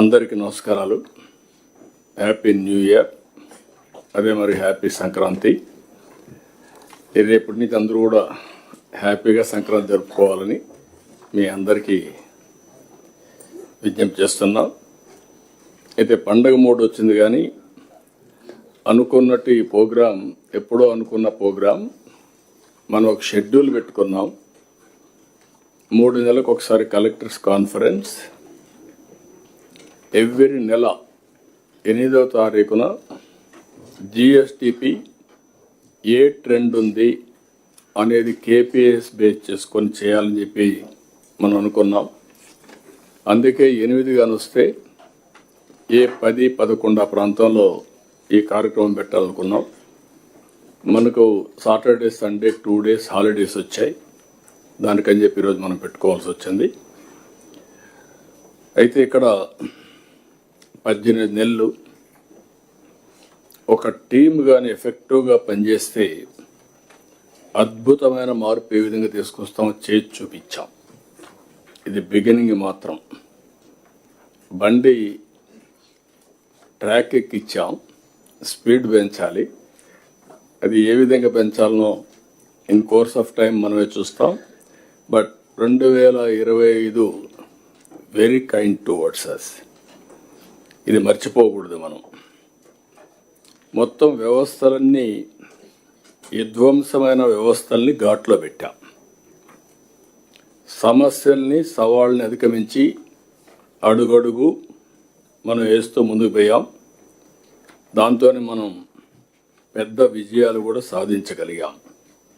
అందరికీ నమస్కారాలు. Happy new year అదే మరి హ్యాపీ సంక్రాంతి ఇది రేపటి నుంచి అందరూ కూడా హ్యాపీగా సంక్రాంతి జరుపుకోవాలని మీ అందరికీ విజ్ఞప్తి చేస్తున్నాం. అయితే పండగ మూడు వచ్చింది కానీ అనుకున్నట్టు ఈ ప్రోగ్రాం ఎప్పుడో అనుకున్న ప్రోగ్రాం మనం ఒక షెడ్యూల్ పెట్టుకున్నాం. మూడు నెలలకు ఒకసారి కలెక్టర్స్ కాన్ఫరెన్స్ ఎవ్రీ నెల ఎనిమిదో తారీఖున జిఎస్టిపి ఏ ట్రెండ్ ఉంది అనేది కేపీఎస్ బేస్ చేసుకొని చేయాలని చెప్పి మనం అనుకున్నాం. అందుకే ఎనిమిది వస్తే ఏ పది పదకొండు ఆ ప్రాంతంలో ఈ కార్యక్రమం పెట్టాలనుకున్నాం. మనకు Saturday Sunday two days holidays వచ్చాయి. దానికని చెప్పి ఈరోజు మనం పెట్టుకోవాల్సి వచ్చింది. అయితే ఇక్కడ పద్దెనిమిది నెలలు ఒక టీం కానీ ఎఫెక్టివ్గా పనిచేస్తే అద్భుతమైన మార్పు ఏ విధంగా తీసుకొస్తామో చేసి చూపించాం. ఇది బిగినింగ్ మాత్రం. బండి ట్రాక్ ఎక్కిచ్చాం. స్పీడ్ పెంచాలి. అది ఏ విధంగా పెంచాలనో ఇన్ కోర్స్ ఆఫ్ టైం మనమే చూస్తాం. బట్ రెండు వేల ఇరవై ఐదు వెరీ కైండ్ టువర్డ్స్ అస్ ఇది మర్చిపోకూడదు మనం. మొత్తం వ్యవస్థలన్నీ విధ్వంసమైన వ్యవస్థల్ని ఘాట్లో పెట్టాం. సమస్యల్ని సవాళ్ళని అధిగమించి అడుగడుగు మనం వేస్తూ ముందుకు పోయాం. దాంతోనే మనం పెద్ద విజయాలు కూడా సాధించగలిగాం.